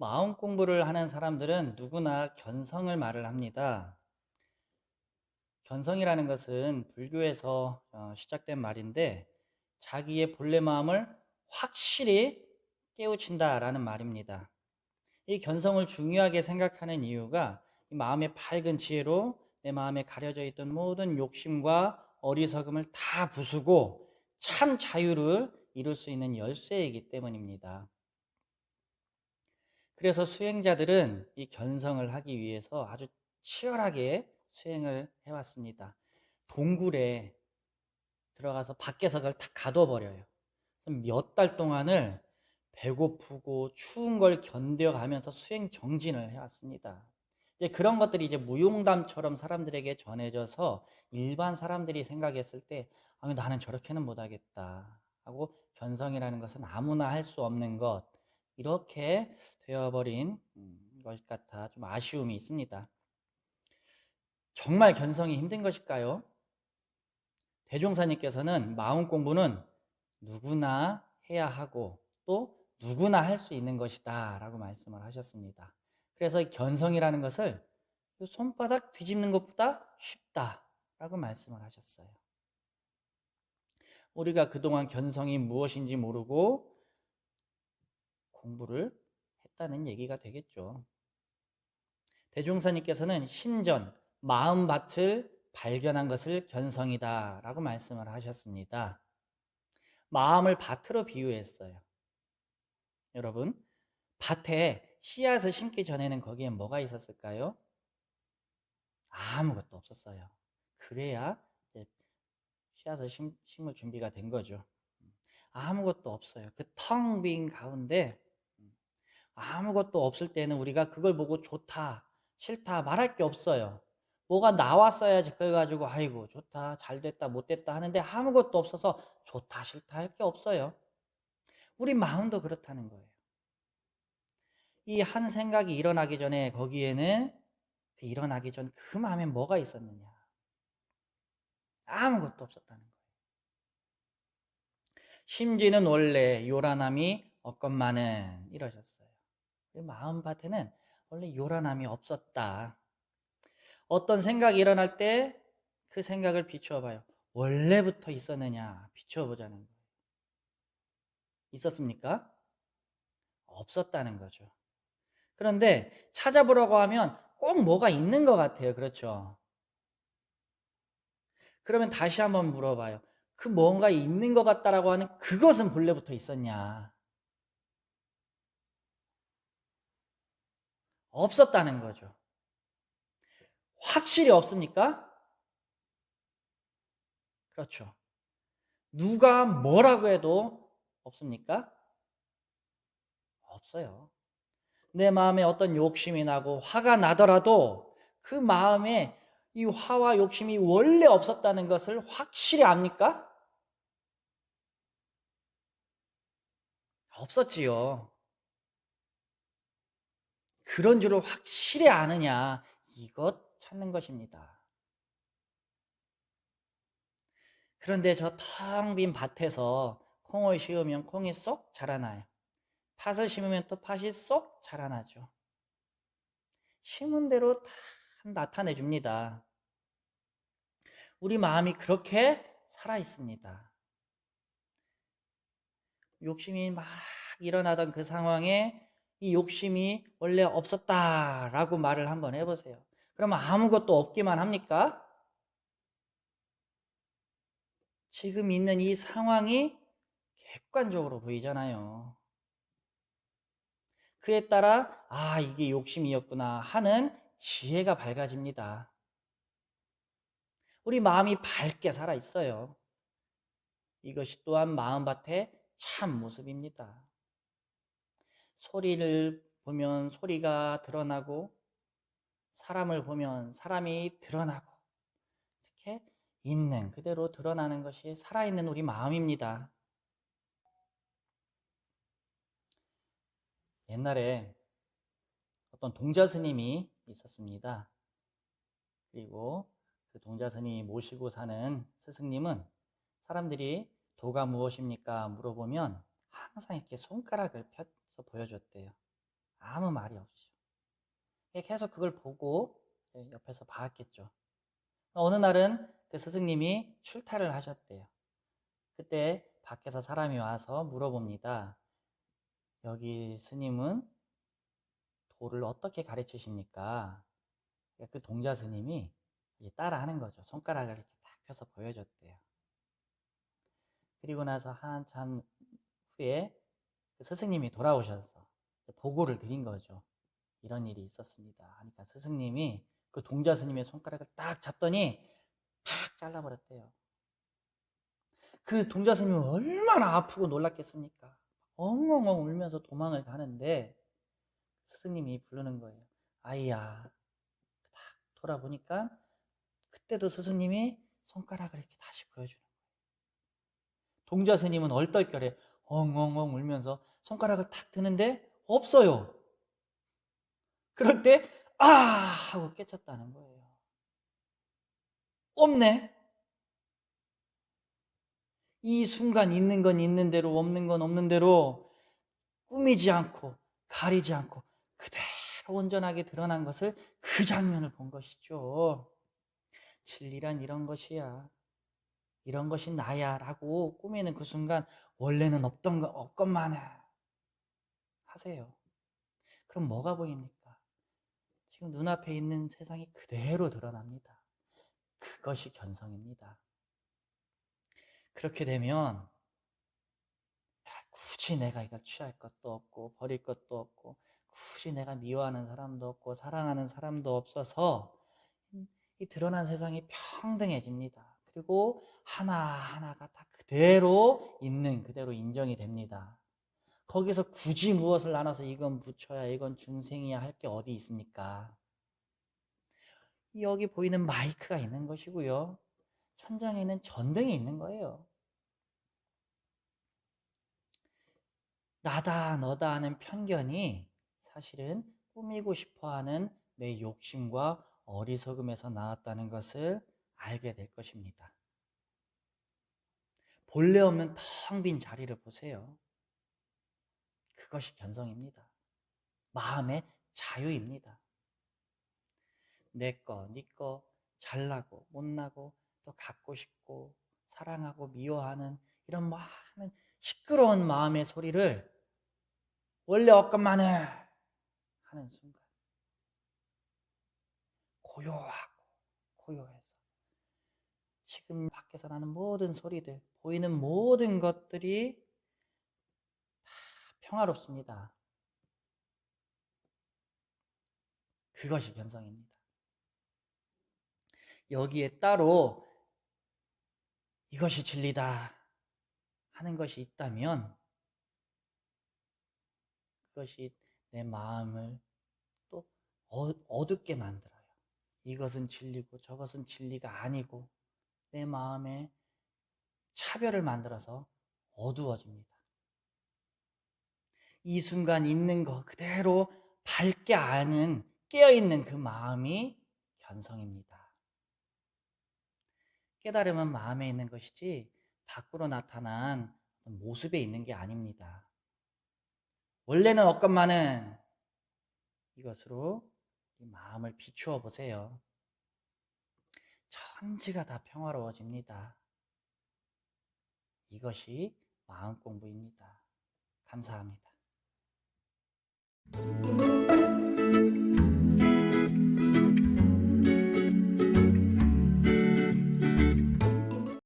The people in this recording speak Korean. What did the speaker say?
마음 공부를 하는 사람들은 누구나 견성을 말을 합니다. 견성이라는 것은 불교에서 어, 시작된 말인데 자기의 본래 마음을 확실히 깨우친다라는 말입니다. 이 견성을 중요하게 생각하는 이유가 이 마음의 밝은 지혜로 내 마음에 가려져 있던 모든 욕심과 어리석음을 다 부수고 참 자유를 이룰 수 있는 열쇠이기 때문입니다. 그래서 수행자들은 이 견성을 하기 위해서 아주 치열하게 수행을 해왔습니다. 동굴에 들어가서 밖에서 그걸 다 가둬버려요. 몇 달 동안을 배고프고 추운 걸 견뎌가면서 수행 정진을 해왔습니다. 이제 그런 것들이 이제 무용담처럼 사람들에게 전해져서 일반 사람들이 생각했을 때 아, 나는 저렇게는 못하겠다 하고 견성이라는 것은 아무나 할 수 없는 것 이렇게 되어버린 음, 것 같아 좀 아쉬움이 있습니다. 정말 견성이 힘든 것일까요? 대종사님께서는 마음 공부는 누구나 해야 하고 또 누구나 할 수 있는 것이다 라고 말씀을 하셨습니다. 그래서 견성이라는 것을 손바닥 뒤집는 것보다 쉽다 라고 말씀을 하셨어요. 우리가 그동안 견성이 무엇인지 모르고 공부를 했다는 얘기가 되겠죠. 대종사님께서는 심전, 마음밭을 발견한 것을 견성이다 라고 말씀을 하셨습니다. 마음을 밭으로 비유했어요. 여러분, 밭에 씨앗을 심기 전에는 거기에 뭐가 있었을까요? 아무것도 없었어요. 그래야 씨앗을 심, 심을 준비가 된 거죠. 아무것도 없어요. 그 텅 빈 가운데 아무것도 없을 때는 우리가 그걸 보고 좋다, 싫다 말할 게 없어요. 뭐가 나왔어야지 그걸 가지고 아이고 좋다, 잘 됐다, 못 됐다 하는데 아무것도 없어서 좋다, 싫다 할 게 없어요. 우리 마음도 그렇다는 거예요. 이 한 생각이 일어나기 전에 거기에는 그 일어나기 전 그 마음에 뭐가 있었느냐? 아무것도 없었다는 거예요. 심지는 원래 요란함이 없건만은 이러셨어요. 마음밭에는 원래 요란함이 없었다. 어떤 생각이 일어날 때 그 생각을 비추어 봐요. 원래부터 있었느냐 비추어 보자는 거예요. 있었습니까? 없었다는 거죠. 그런데 찾아보라고 하면 꼭 뭐가 있는 것 같아요. 그렇죠? 그러면 다시 한번 물어봐요. 그 뭔가 있는 것 같다라고 하는 그것은 본래부터 있었냐? 없었다는 거죠. 확실히 없습니까? 그렇죠. 누가 뭐라고 해도 없습니까? 없어요. 내 마음에 어떤 욕심이 나고 화가 나더라도 그 마음에 이 화와 욕심이 원래 없었다는 것을 확실히 압니까? 없었지요. 그런 줄을 확실히 아느냐, 이것 찾는 것입니다. 그런데 저 텅 빈 밭에서 콩을 심으면 콩이 쏙 자라나요. 팥을 심으면 또 팥이 쏙 자라나죠. 심은 대로 다 나타내 줍니다. 우리 마음이 그렇게 살아 있습니다. 욕심이 막 일어나던 그 상황에 이 욕심이 원래 없었다라고 말을 한번 해보세요. 그러면 아무것도 없기만 합니까? 지금 있는 이 상황이 객관적으로 보이잖아요. 그에 따라, 아, 이게 욕심이었구나 하는 지혜가 밝아집니다. 우리 마음이 밝게 살아 있어요. 이것이 또한 마음밭의 참 모습입니다. 소리를 보면 소리가 드러나고 사람을 보면 사람이 드러나고 이렇게 있는 그대로 드러나는 것이 살아있는 우리 마음입니다. 옛날에 어떤 동자 스님이 있었습니다. 그리고 그 동자 스님이 모시고 사는 스승님은 사람들이 도가 무엇입니까? 물어보면 항상 이렇게 손가락을 펴 서 보여줬대요. 아무 말이 없죠. 계속 그걸 보고 옆에서 봤겠죠. 어느 날은 그 스승님이 출타를 하셨대요. 그때 밖에서 사람이 와서 물어봅니다. 여기 스님은 도를 어떻게 가르치십니까? 그 동자 스님이 따라 하는 거죠. 손가락을 이렇게 딱 펴서 보여줬대요. 그리고 나서 한참 후에 그 스승님이 돌아오셔서 보고를 드린 거죠. 이런 일이 있었습니다. 하니까 스승님이 그 동자 스님의 손가락을 딱 잡더니 팍 잘라버렸대요. 그 동자 스님은 얼마나 아프고 놀랐겠습니까? 엉엉엉 울면서 도망을 가는데 스승님이 부르는 거예요. 아이야. 딱 돌아보니까 그때도 스승님이 손가락을 이렇게 다시 보여주는 거예요. 동자 스님은 얼떨결에 엉엉엉 울면서 손가락을 탁 드는데 없어요. 그럴 때, 아! 하고 깨쳤다는 거예요. 없네? 이 순간 있는 건 있는 대로, 없는 건 없는 대로 꾸미지 않고, 가리지 않고, 그대로 온전하게 드러난 것을 그 장면을 본 것이죠. 진리란 이런 것이야. 이런 것이 나야. 라고 꾸미는 그 순간, 원래는 없던 거, 없건만 해. 하세요. 그럼 뭐가 보입니까? 지금 눈앞에 있는 세상이 그대로 드러납니다. 그것이 견성입니다. 그렇게 되면 굳이 내가 이걸 취할 것도 없고 버릴 것도 없고 굳이 내가 미워하는 사람도 없고 사랑하는 사람도 없어서 이 드러난 세상이 평등해집니다. 그리고 하나하나가 다 그대로 있는 그대로 인정이 됩니다. 거기서 굳이 무엇을 나눠서 이건 부처야, 이건 중생이야 할 게 어디 있습니까? 여기 보이는 마이크가 있는 것이고요. 천장에 있는 전등이 있는 거예요. 나다, 너다 하는 편견이 사실은 꾸미고 싶어 하는 내 욕심과 어리석음에서 나왔다는 것을 알게 될 것입니다. 본래 없는 텅 빈 자리를 보세요. 그것이 견성입니다. 마음의 자유입니다. 내 거, 네 거, 잘나고, 못나고, 또 갖고 싶고, 사랑하고, 미워하는 이런 많은 시끄러운 마음의 소리를 원래 없건만을 하는 순간 고요하고 고요해서 지금 밖에서 나는 모든 소리들, 보이는 모든 것들이 다 평화롭습니다. 그것이 견성입니다. 여기에 따로 이것이 진리다 하는 것이 있다면 그것이 내 마음을 또 어, 어둡게 만들어요. 이것은 진리고 저것은 진리가 아니고 내 마음에 차별을 만들어서 어두워집니다. 이 순간 있는 거 그대로 밝게 아는 깨어있는 그 마음이 견성입니다. 깨달음은 마음에 있는 것이지 밖으로 나타난 모습에 있는 게 아닙니다. 원래는 없건만은 이것으로 마음을 비추어 보세요. 천지가 다 평화로워집니다. 이것이 마음 공부입니다. 감사합니다.